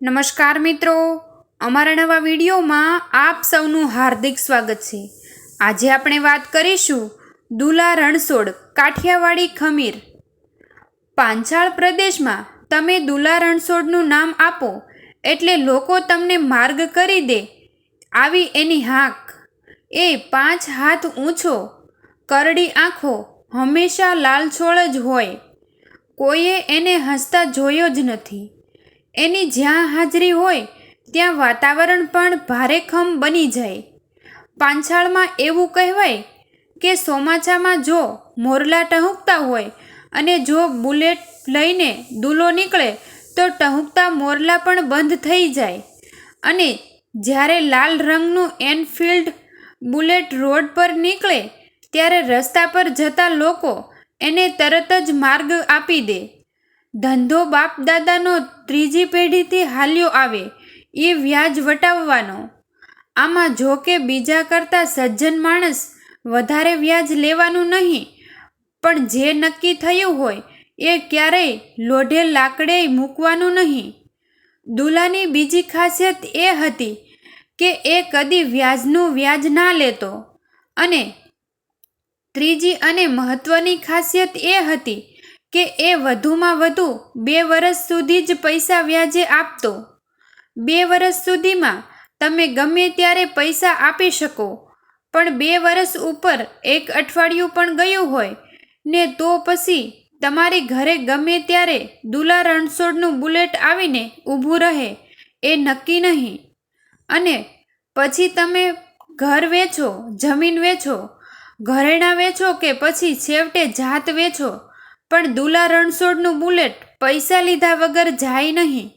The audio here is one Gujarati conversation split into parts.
નમસ્કાર મિત્રો. અમારા નવા વિડીયોમાં આપ સૌનું હાર્દિક સ્વાગત છે. આજે આપણે વાત કરીશું દુલા રણછોડ, કાઠિયાવાડી ખમીર. પાંચાળ પ્રદેશમાં તમે દુલા રણછોડનું નામ આપો એટલે લોકો તમને માર્ગ કરી દે. આવી એની હાક. એ પાંચ હાથ ઊંચો, કરડી આંખો હંમેશા લાલછોળ જ હોય. કોઈએ એને હસતા જોયો જ નથી. એની જ્યાં હાજરી હોય, ત્યાં વાતાવરણ પણ ભારેખમ બની જાય. પાંછાળમાં એવું કહેવાય કે ચોમાસામાં જો મોરલા ટહુકતા હોય અને જો બુલેટ લઈને દૂલો નીકળે, તો ટહુકતા મોરલા પણ બંધ થઈ જાય. અને જ્યારે લાલ રંગનું એનફિલ્ડ બુલેટ રોડ પર નીકળે, ત્યારે રસ્તા પર જતા લોકો એને તરત જ માર્ગ આપી દે. ધંધો બાપ દાદાનો ત્રીજી પેઢીથી હાલ્યો આવે એ વ્યાજ વટાવવાનો. આમાં જો કે બીજા કરતાં સજ્જન માણસ વધારે વ્યાજ લેવાનું નહીં, પણ જે નક્કી થયું હોય એ ક્યારેય લોઢે લાકડે મૂકવાનું નહીં. દુલાની બીજી ખાસિયત એ હતી કે એ કદી વ્યાજનું વ્યાજ ના લેતો. અને ત્રીજી અને મહત્ત્વની ખાસિયત એ હતી કે એ વધુમાં વધુ બે વર્ષ સુધી જ પૈસા વ્યાજે આપતો. બે વર્ષ સુધીમાં તમે ગમે ત્યારે પૈસા આપી શકો, પણ બે વર્ષ ઉપર એક અઠવાડિયું પણ ગયું હોય ને તો પછી તમારી ઘરે ગમે ત્યારે દુલા રણછોડનું બુલેટ આવીને ઊભું રહે, એ નક્કી નહીં. અને પછી તમે ઘર વેચો, જમીન વેચો, ઘરેણાં વેચો કે પછી છેવટે જાત વેચો પણ દુલા રણછોડનું બુલેટ પૈસા લીધા વગર જાય નહીં.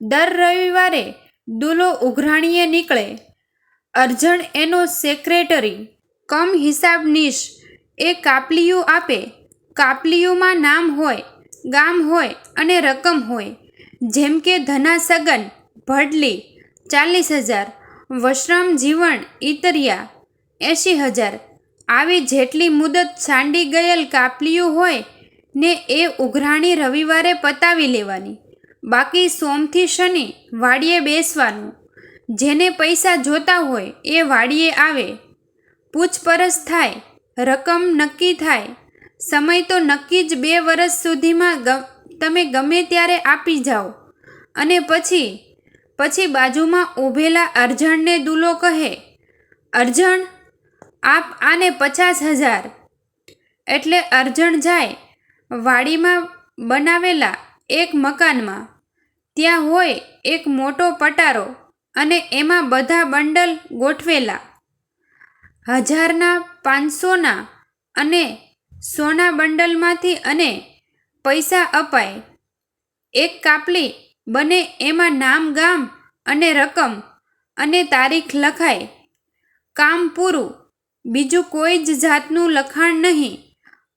દર રવિવારે દુલો ઉઘરાણીએ નીકળે. અર્જણ એનો સેક્રેટરી, કમ હિસાબનીશ એ કાપલીયું આપે. કાપલીયુંમાં નામ હોય, ગામ હોય અને રકમ હોય. જેમ કે ધના સગન, ભડલી, ચાલીસ હજાર, વશ્રમ જીવણ, ઈતરિયા, એંશી હજાર. આવી જેટલી મુદત છાંડી ગયેલ કાપલીયું હોય ને એ ઉઘરાણી રવિવારે પતાવી લેવાની. બાકી સોમથી શનિ વાડીએ બેસવાનું. જેને પૈસા જોતા હોય એ વાડીએ આવે. પૂછપરછ થાય, રકમ નક્કી થાય. સમય તો નક્કી જ બે વર્ષ સુધીમાં તમે ગમે ત્યારે આપી જાઓ. અને પછી પછી બાજુમાં ઊભેલા અરજણને દુલો કહે, અરજણ, આપ આને પચાસ હજાર. એટલે અરજણ જાય વાડીમાં બનાવેલા એક મકાનમાં. ત્યાં હોય એક મોટો પટારો અને એમાં બધા બંડલ ગોઠવેલા. હજારના પાંચસોના અને સોના બંડલમાંથી અને પૈસા અપાય. એક કાપલી બને એમાં નામ, ગામ અને રકમ અને તારીખ લખાય. કામ પૂરું. બીજું કોઈ જ જાતનું લખાણ નહીં.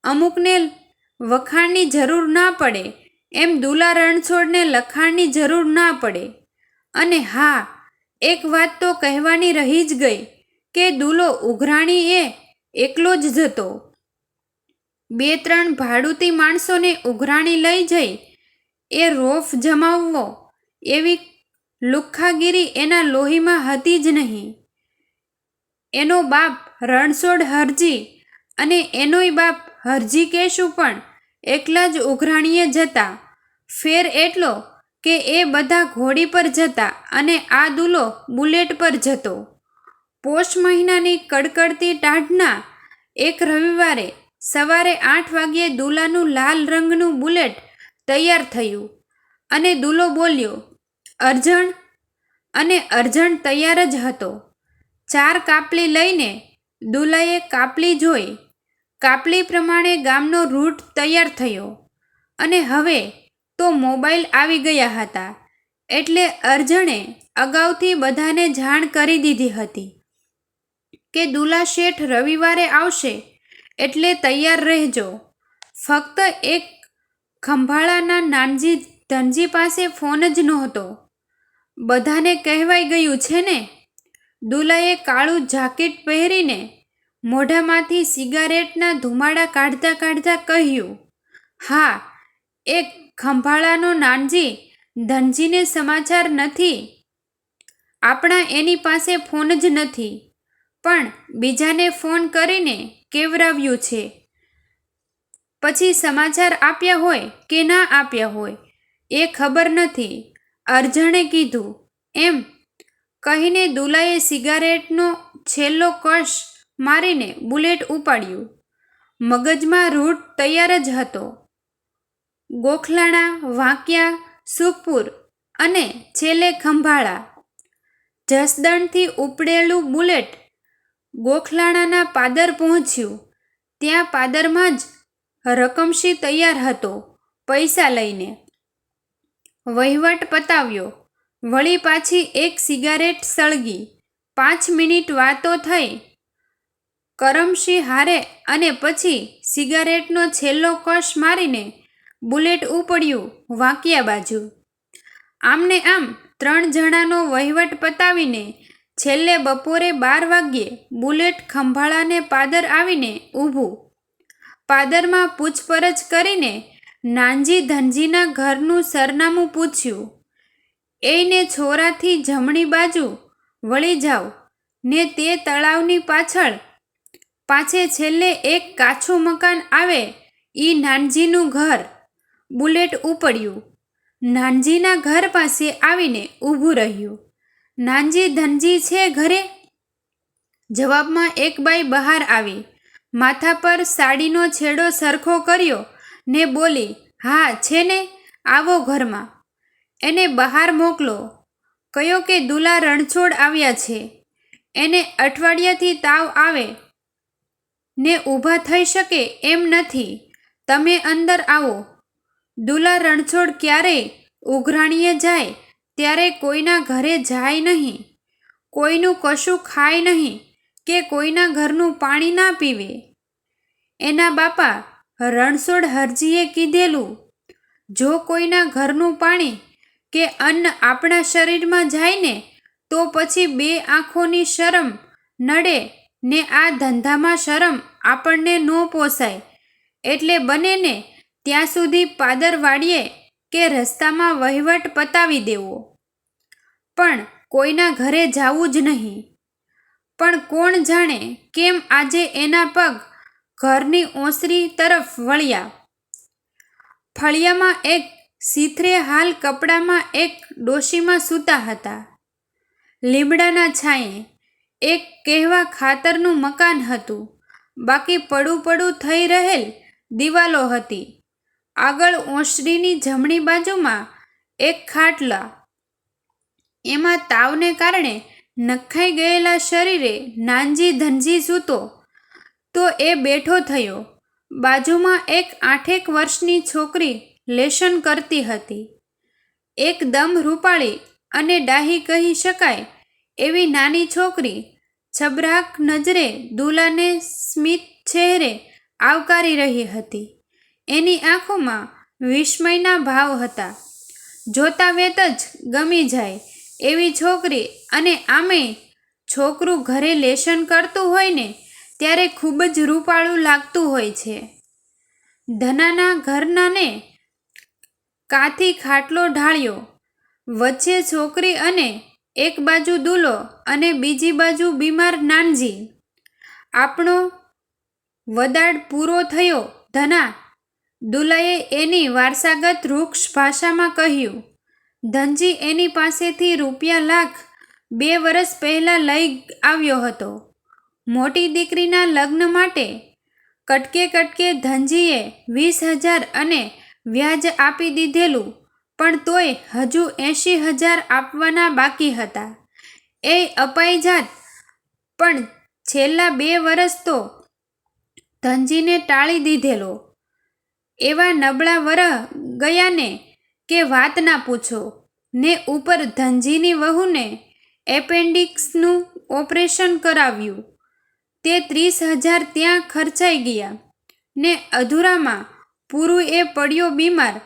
અમુકને વખાણની જરૂર ના પડે. એમ દુલા રણછોડને લખાણની જરૂર ના પડે. અને હા, એક વાત તો કહેવાની રહી જ ગઈ કે દુલો ઉઘરાણી એ એકલો જ જતો. બે ત્રણ ભાડુતી માણસોને ઉઘરાણી લઈ જઈ, એ રોફ જમાવવો, એવી લુખ્ખાગીરી એના લોહીમાં હતી જ નહીં. એનો બાપ રણછોડ હરજી અને એનોય બાપ હરજી કહેશું પણ એકલા જ ઉઘરાણીએ જતા. ફેર એટલો કે એ બધા ઘોડી પર જતા અને આ દુલો બુલેટ પર જતો. પોષ મહિનાની કડકડતી ટાઢના એક રવિવારે સવારે આઠ વાગ્યે દુલાનું લાલ રંગનું બુલેટ તૈયાર થયું અને દુલો બોલ્યો, અરજણ, અને અરજણ તૈયાર જ હતો. ચાર કાપલી લઈને દુલાએ કાપલી જોઈ કાપલી પ્રમાણે ગામનો રૂટ તૈયાર થયો અને હવે તો મોબાઈલ આવી ગયા હતા. એટલે અર્જણે અગાઉથી બધાને જાણ કરી દીધી હતી કે દુલા શેઠ રવિવારે આવશે એટલે તૈયાર રહેજો. ફક્ત એક ખંભાળાના નાનજી ધનજી પાસે ફોન જ નહોતો. બધાને કહેવાઈ ગયું છે ને? દુલાએ કાળું જાકેટ પહેરીને મોઢામાંથી સિગારેટના ધુમાડા કાઢતા કાઢતા કહ્યું, હા, એક ખંભાળાનો નાનજી ધનજીને સમાચાર નથી. આપણા એની પાસે ફોન જ નથી, પણ બીજાને ફોન કરીને કેવરાવ્યું છે. પછી સમાચાર આપ્યા હોય કે ના આપ્યા હોય, એ ખબર નથી. અર્જણે કીધું, એમ, કહીને દુલાએ સિગારેટનો છેલ્લો કશ મારીને બુલેટ ઉપાડ્યું. મગજમાં રૂટ તૈયાર જ હતો. ગોખલાણા, વાંકિયા, સુખપુર અને છેલ્લે ખંભાળા. જસદણથી ઉપડેલું બુલેટ ગોખલાણાના પાદર પહોંચ્યું. ત્યાં પાદરમાં જ રકમશી તૈયાર હતો પૈસા લઈને. વહીવટ પતાવ્યો. વળી પાછી એક સિગારેટ સળગી. પાંચ મિનિટ વાતો થઈ. કરમશી હારે અને પછી સિગારેટનો છેલ્લો કશ મારીને બુલેટ ઉપડ્યું વાંકિયા બાજુ. આમને આમ ત્રણ જણાનો વહીવટ પતાવીને છેલ્લે બપોરે બાર વાગ્યે બુલેટ ખંભાળાને પાદર આવીને ઊભું. પાદરમાં પૂછપરછ કરીને નાનજી ધનજીના ઘરનું સરનામું પૂછ્યું. એને છોરાથી જમણી બાજુ વળી જાઓ ને તે તળાવની પાછળ પાછે છેલ્લે એક કાછું મકાન આવે, ઈ નાનજીનું ઘર. બુલેટ ઉપડ્યું. નાનજીના ઘર પાસે આવીને ઊભું રહ્યું. નાનજી ધનજી છે ઘરે? જવાબમાં એક બાઈ બહાર આવી. માથા પર સાડીનો છેડો સરખો કર્યો ને બોલી, હા, છે ને? આવો ઘરમાં. એને બહાર મોકલો. કયો કે દુલા રણછોડ આવ્યા છે. એને અઠવાડિયાથી તાવ આવે. ને ઊભા થઈ શકે એમ નથી. તમે અંદર આવો. દુલા રણછોડ ક્યારેય ઉઘરાણીએ જાય ત્યારે કોઈના ઘરે જાય નહીં. કોઈનું કશું ખાય નહીં કે કોઈના ઘરનું પાણી ના પીવે. એના બાપા રણછોડ હરજીએ કીધેલું, જો કોઈના ઘરનું પાણી કે અન્ન આપણા શરીરમાં જાય ને, તો પછી બે આંખોની શરમ નડે ને આ ધંધામાં શરમ આપણને ન પોસાય. એટલે બનેને ત્યાં સુધી પાદર વાળીએ કે રસ્તામાં વહીવટ પતાવી દેવો. પણ કોઈના ઘરે જાવું જ નહીં. પણ કોણ જાણે કેમ આજે એના પગ ઘરની ઓસરી તરફ વળ્યા. ફળિયામાં એક સીથરે હાલ કપડામાં એક ડોશીમાં સૂતા હતા. લીમડાના છાંયે એક કહેવા ખાતરનું મકાન હતું. બાકી પડું પડું થઈ રહેલ દિવાલો હતી. આગળ ઓસરીની જમણી બાજુમાં એક ખાટલા. એમાં તાવને કારણે નખાઈ ગયેલા શરીરે નાનજી ધનજી સૂતો, તો એ બેઠો થયો. બાજુમાં એક આઠેક વર્ષની છોકરી લેશન કરતી હતી. એકદમ રૂપાળી અને ડાહી કહી શકાય એવી નાની છોકરી છબરાક નજરે દુલાને સ્મિત ચહેરે આવકારી રહી હતી. એની આંખોમાં વિસ્મયના ભાવ હતા. જોતા વેત જ ગમી જાય એવી છોકરી અને આમે છોકરું ઘરે લેશન કરતું હોય ને ત્યારે ખૂબ જ રૂપાળું લાગતું હોય છે. ધનાના ઘરનાને કાથી ખાટલો ઢાળ્યો? વચ્ચે છોકરી અને એક બાજુ દૂલો અને બીજી બાજુ બીમાર નાનજી. આપણો વદાડ પૂરો થયો, ધના. દુલાએ એની વારસાગત વૃક્ષ ભાષામાં કહ્યું, ધનજી એની પાસેથી રૂપિયા લાખ બે વર્ષ પહેલાં લઈ આવ્યો હતો. મોટી દીકરીના લગ્ન માટે કટકે કટકે ધનજીએ વીસ હજાર અને વ્યાજ આપી દીધેલું. પણ તોય હજુ એંશી હજાર આપવાના બાકી હતા. એ અપાઈ જાત પણ છેલ્લા બે વર્ષ તો ધનજીને ટાળી દીધેલો. એવા નબળા વરહ ગયાને કે વાત ના પૂછો. ને ઉપર ધનજીની વહુને એપેન્ડિક્સનું ઓપરેશન કરાવ્યું. તે ત્રીસ હજાર ત્યાં ખર્ચાઈ ગયા. ને અધૂરામાં પૂરું એ પડ્યો બીમાર.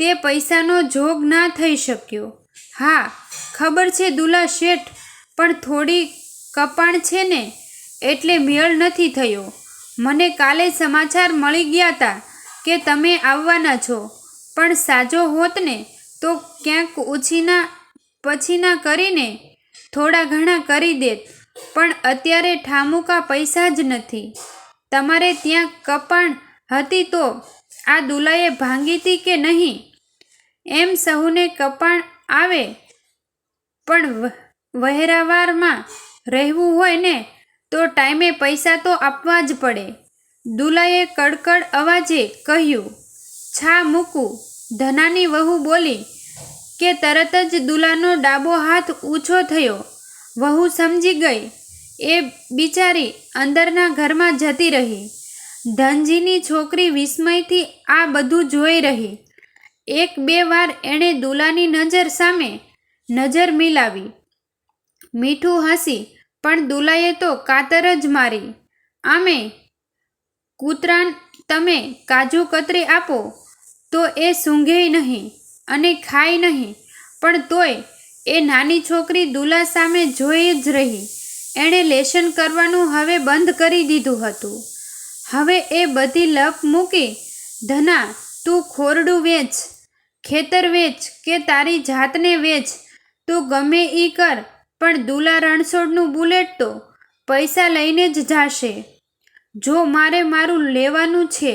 તે પૈસાનો જોગ ના થઈ શક્યો. હા, ખબર છે દુલા શેઠ, પણ થોડી કપાણ છે ને, એટલે મેળ નથી થયો. મને કાલે સમાચાર મળી ગયા હતા કે તમે આવવાના છો, પણ સાજો હોત ને, તો ક્યાંક ઉછીના, પછીના કરીને થોડા ઘણા કરી દેત, પણ અત્યારે ઠામુકા પૈસા જ નથી. તમારે ત્યાં કપાણ હતી તો આ દુલાએ ભાંગી હતી કે નહીં? એમ સહુને કપાણ આવે, પણ વહેરાવારમાં રહેવું હોય ને, તો ટાઈમે પૈસા તો આપવા જ પડે. દુલાએ કડકડ અવાજે કહ્યું, છા મૂકું. ધનાની વહુ બોલી, કે તરત જ દુલાનો ડાબો હાથ ઊંચો થયો. વહુ સમજી ગઈ, એ બિચારી અંદરના ઘરમાં જતી રહી. ધનજીની છોકરી વિસ્મયથી આ બધું જોઈ રહી. એક બે વાર એણે દુલાની નજર સામે નજર મિલાવી. મીઠું હસી, પણ દુલાએ તો કાતર જ મારી. આમે, કૂતરાન, તમે કાજુ કતરી આપો, તો એ સૂંઘેય નહીં અને ખાય નહીં, પણ તોય એ નાની છોકરી દુલા સામે જોઈ જ રહી. એણે લેશન કરવાનું હવે બંધ કરી દીધું હતું. હવે એ બધી લપ મૂકી, ધના, તું ખોરડું વેચ. ખેતર વેચ કે તારી જાતને વેચ, તું ગમે એ કર, પણ દુલા રણછોડનું બુલેટ તો પૈસા લઈને જ જાશે. જો મારે મારું લેવાનું છે,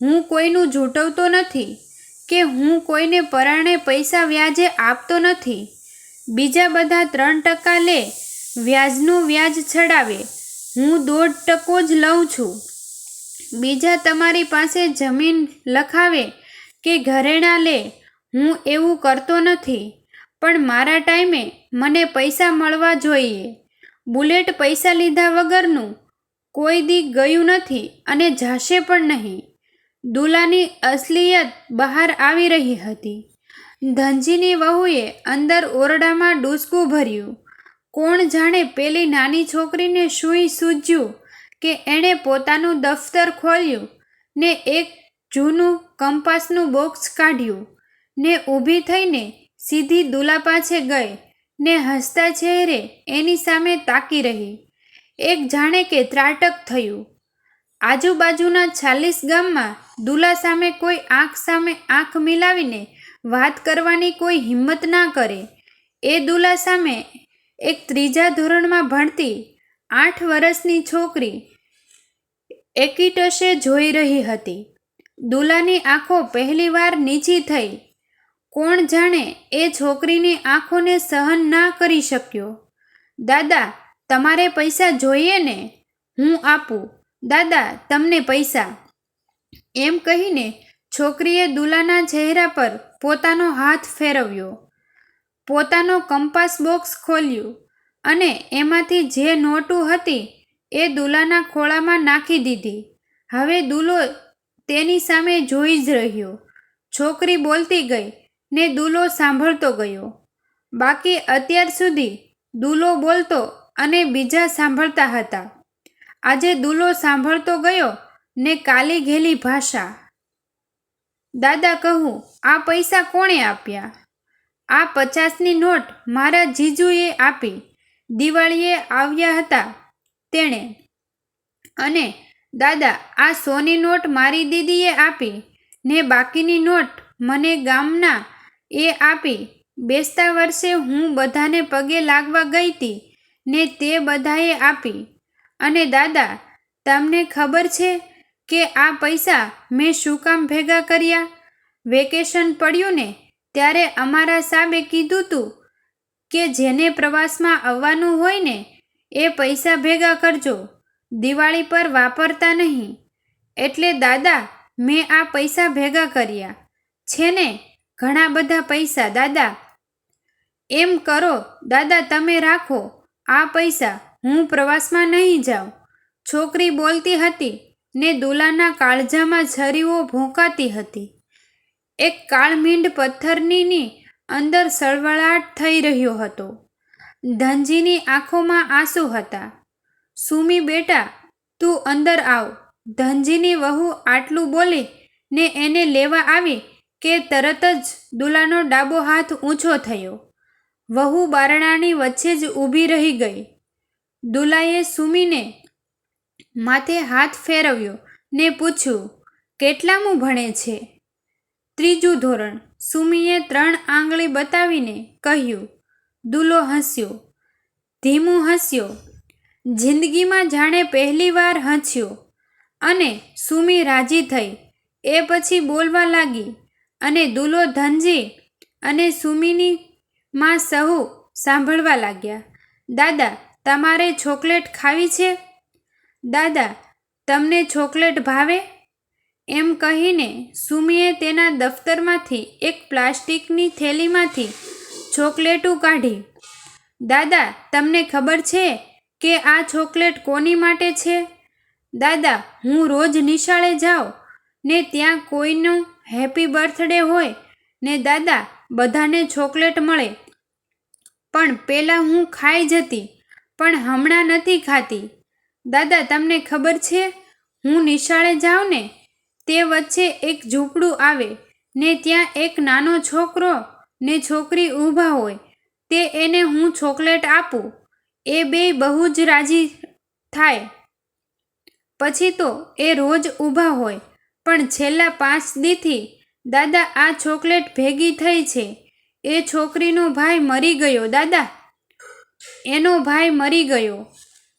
હું કોઈનું ઝૂંટવતો નથી કે હું કોઈને પરાણે પૈસા વ્યાજે આપતો નથી. બીજા બધા ત્રણ ટકા લે, વ્યાજનું વ્યાજ છડાવે, હું દોઢ ટકો જ લઉં છું. બીજા તમારી પાસે જમીન લખાવે કે ઘરેણાં લે, હું એવું કરતો નથી, પણ મારા ટાઈમે મને પૈસા મળવા જોઈએ. બુલેટ પૈસા લીધા વગરનું કોઈ દી ગયું નથી અને જાશે પણ નહીં. દુલાની અસલિયત બહાર આવી રહી હતી. ધનજીની વહુએ અંદર ઓરડામાં ડૂસકું ભર્યું. કોણ જાણે પેલી નાની છોકરીને સૂઈ સૂજ્યું કે એણે પોતાનું દફતર ખોલ્યું ને એક જૂનું કંપાસનું બોક્સ કાઢ્યું ને ઊભી થઈને સીધી દુલા પાસે ગઈ ને હસતા ચહેરે એની સામે તાકી રહી. એક જાણે કે ત્રાટક થયું. આજુબાજુના ચાલીસ ગામમાં દુલા સામે કોઈ આંખ સામે આંખ મિલાવીને વાત કરવાની કોઈ હિંમત ના કરે. એ દુલા સામે એક ત્રીજા ધોરણમાં ભણતી આઠ વર્ષની છોકરી એકીટશે જોઈ રહી હતી. દુલાની આંખો પહેલીવાર નીચી થઈ. કોણ જાણે એ છોકરીની આંખોને સહન ના કરી શક્યો. દાદા, તમારે પૈસા જોઈએ ને? હું આપું. દાદા, તમને પૈસા. એમ કહીને છોકરીએ દુલાના ચહેરા પર પોતાનો હાથ ફેરવ્યો. પોતાનો કંપાસ બોક્સ ખોલ્યું અને એમાંથી જે નોટું હતી એ દુલાના ખોળામાં નાખી દીધી. હવે દુલો તેની સામે જોઈ જ રહ્યો. છોકરી બોલતી ગઈ ને દુલો સાંભળતો ગયો. બાકી અત્યાર સુધી દુલો બોલતો અને બીજા સાંભળતા હતા. આજે દુલો સાંભળતો ગયો ને કાલી ઘેલી ભાષા. દાદા કહું, આ પૈસા કોણે આપ્યા? આ પચાસની નોટ મારા જીજુએ આપી. દિવાળીએ આવ્યા હતા તેણે. અને દાદા, આ સોની નોટ મારી દીદીએ આપી. ને બાકીની નોટ મને ગામના એ આપી. બેસતા વર્ષે હું બધાને પગે લાગવા ગઈ હતી ને તે બધાએ આપી. અને દાદા, તમને ખબર છે કે આ પૈસા મેં શું કામ ભેગા કર્યા? વેકેશન પડ્યું ને ત્યારે અમારા સાબે કીધું તું કે જેને પ્રવાસમાં આવવાનું હોય ને એ પૈસા ભેગા કરજો. દિવાળી પર વાપરતા નહીં. એટલે દાદા, મેં આ પૈસા ભેગા કર્યા. છે ને? ઘણા બધા પૈસા, દાદા. એમ કરો, દાદા, તમે રાખો. આ પૈસા હું પ્રવાસમાં નહીં જાઉં. છોકરી બોલતી હતી ને દુલાના કાળજામાં છરીઓ ભોંકાતી હતી. એક કાળમીંડ પથ્થરનીની અંદર સળવળાટ થઈ રહ્યો હતો. ધનજીની આંખોમાં આંસુ હતા. સુમી બેટા, તું અંદર આવ. ધનજીની વહુ આટલું બોલી ને એને લેવા આવી કે તરત જ દુલાનો ડાબો હાથ ઊંચો થયો. વહુ બારણાની વચ્ચે જ ઊભી રહી ગઈ. દુલાએ સુમીને માથે હાથ ફેરવ્યો ને પૂછ્યું, કેટલામું ભણે છે? ત્રીજું ધોરણ. સુમીએ ત્રણ આંગળી બતાવીને કહ્યું, દુલો હસ્યો. ધીમું હસ્યો. જિંદગીમાં જાણે પહેલીવાર હંચ્યો અને સુમી રાજી થઈ. એ પછી બોલવા લાગી અને દુલો ધનજી અને સુમીની માં સહુ સાંભળવા લાગ્યા. દાદા, તમારે ચોકલેટ ખાવી છે? દાદા, તમને ચોકલેટ ભાવે એમ કહીને સુમીએ તેના દફતરમાંથી એક પ્લાસ્ટિકની થેલીમાંથી ચોકલેટું કાઢી. દાદા, તમને ખબર છે કે આ ચોકલેટ કોની માટે છે? દાદા, હું રોજ નિશાળે જાઉં. ને ત્યાં કોઈનો હેપી બર્થડે હોય. ને દાદા, બધાને ચોકલેટ મળે. પણ પહેલાં હું ખાઈ જતી, પણ હમણાં નથી ખાતી. દાદા, તમને ખબર છે? હું નિશાળે જાઉં ને, તે વચ્ચે એક ઝૂંપડું આવે. ને ત્યાં એક નાનો છોકરો ને છોકરી ઊભા હોય. તે એને હું ચોકલેટ આપું. એ બે બહુ જ રાજી થાય. પછી તો એ રોજ ઊભા હોય, પણ છેલ્લા પાંચ દીથી દાદા આ ચોકલેટ ભેગી થઈ છે. એ છોકરીનો ભાઈ મરી ગયો, દાદા. એનો ભાઈ મરી ગયો.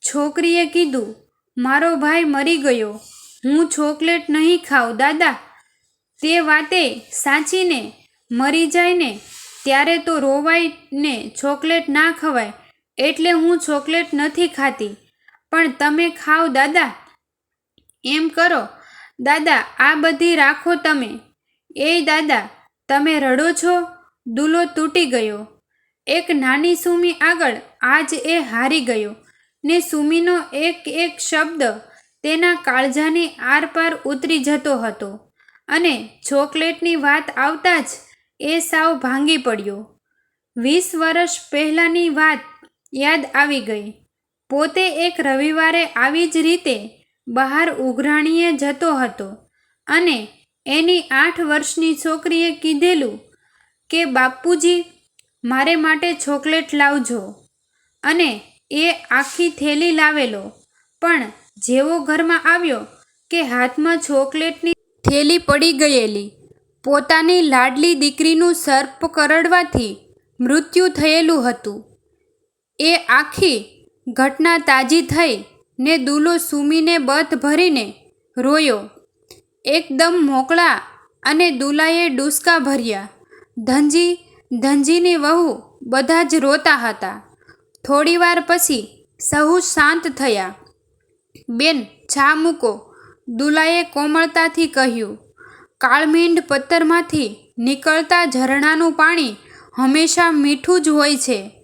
છોકરીએ કીધું, મારો ભાઈ મરી ગયો. હું ચોકલેટ નહીં ખાઉં, દાદા. તે વાતે સાચીને મરી જાય ને, ત્યારે તો રોવાય ને ચોકલેટ ના ખવાય. એટલે હું ચોકલેટ નથી ખાતી. પણ તમે ખાઓ દાદા. એમ કરો. દાદા, આ બધી રાખો તમે. એ દાદા, તમે રડો છો? દુલો તૂટી ગયો. એક નાની સુમી આગળ આજ એ હારી ગયો. ને સુમીનો એક એક શબ્દ તેના કાળજાની આરપાર ઉતરી જતો હતો. અને ચોકલેટની વાત આવતા જ એ સાવ ભાંગી પડ્યો. વીસ વર્ષ પહેલાંની વાત યાદ આવી ગઈ. પોતે એક રવિવારે આવી જ રીતે બહાર ઉઘરાણીએ જતો હતો અને એની આઠ વર્ષની છોકરીએ કીધેલું કે, બાપુજી, મારે માટે ચોકલેટ લાવજો. અને એ આખી થેલી લાવેલો. પણ જેવો ઘરમાં આવ્યો કે હાથમાં ચોકલેટની થેલી પડી ગયેલી, પોતાની લાડલી દીકરીનું સર્પ કરડવાથી મૃત્યુ થયેલું હતું. એ આખી ઘટના તાજી થઈ ને દુલો સુમીને બધ ભરીને રોયો. એકદમ મોકળા અને દુલાએ ડૂસકા ભર્યા. ધનજી, ધનજીની વહુ બધા જ રોતા હતા. થોડીવાર પછી સહુ શાંત થયા. બેન છા મૂકો, દુલાએ કોમળતાથી કહ્યું. કાળમીંડ પથ્થરમાંથી નીકળતા ઝરણાનું પાણી હંમેશા મીઠું જ હોય છે.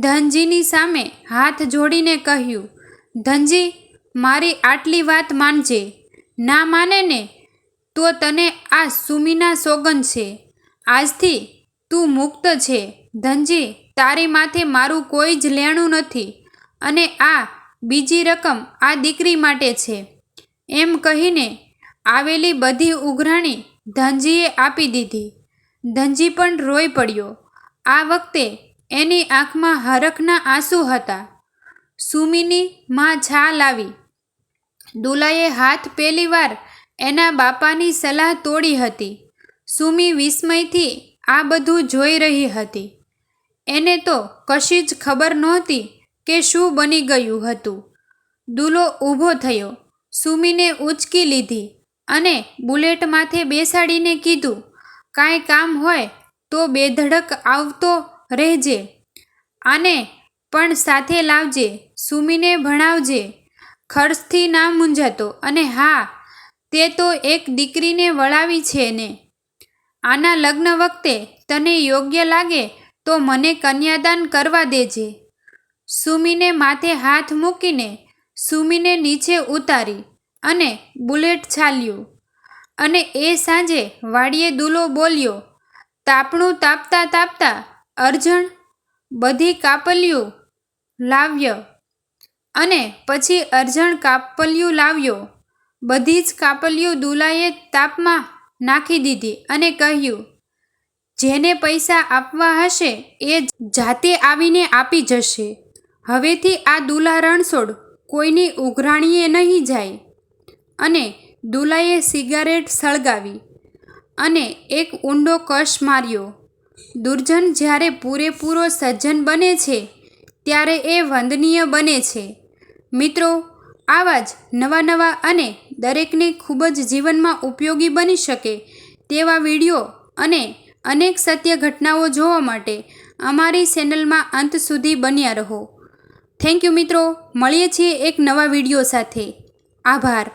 ધનજીની સામે હાથ જોડીને કહ્યું, ધનજી, મારી આટલી વાત માનજે. ના માને ને, તો તને આ સુમીના સોગન છે. આજથી તું મુક્ત છે. ધનજી, તારી માથે મારું કોઈ જ લેણું નથી અને આ બીજી રકમ આ દીકરી માટે છે. એમ કહીને આવેલી બધી ઉઘરાણી ધનજીએ આપી દીધી. ધનજી પણ રોઈ પડ્યો. આ વખતે એની આંખમાં હરખના આંસુ હતા. સુમીની માં છા લાવી. દુલાએ હાથ પહેલીવાર એના બાપાની સલાહ તોડી હતી. સુમી વિસ્મયથી આ બધું જોઈ રહી હતી. એને તો કશી જ ખબર નહોતી કે શું બની ગયું હતું. દુલો ઊભો થયો. સુમીને ઉચકી લીધી અને બુલેટ માથે બેસાડીને કીધું, કાંઈ કામ હોય તો બેધડક આવતો રહેજે. આને પણ સાથે લાવજે, સુમીને ભણાવજે. ખર્ચથી ના મૂંઝાતો અને હા, તે તો એક દીકરીને વળાવી છે ને. આના લગ્ન વખતે તને યોગ્ય લાગે તો મને કન્યાદાન કરવા દેજે. સુમીને માથે હાથ મૂકીને સુમીને નીચે ઉતારી અને બુલેટ છાલ્યું. અને એ સાંજે વાડીએ દુલો બોલ્યો, તાપણું તાપતા તાપતા અર્જણ, બધી કાપલિયું લાવ્ય. અને પછી અર્જણ કાપલિયું લાવ્યો. બધી જ કાપલિયું દુલાએ તાપમાં નાખી દીધી અને કહ્યું, જેને પૈસા આપવા હશે એ જાતે આવીને આપી જશે. હવેથી આ દુલા રણછોડ કોઈની ઉઘરાણીએ નહીં જાય. અને દુલાએ સિગારેટ સળગાવી અને એક ઊંડો કશ માર્યો. દુર્જન જ્યારે પૂરેપૂરો સજ્જન બને છે, ત્યારે એ વંદનીય બને છે. મિત્રો, આવા જ નવા નવા અને દરેકને ખૂબ જ જીવનમાં ઉપયોગી બની શકે તેવા વીડિયો અને અનેક સત્ય ઘટનાઓ જોવા માટે અમારી ચેનલમાં અંત સુધી બન્યા રહો. થેન્ક યુ મિત્રો, મળીએ છીએ એક નવા વીડિયો સાથે. આભાર.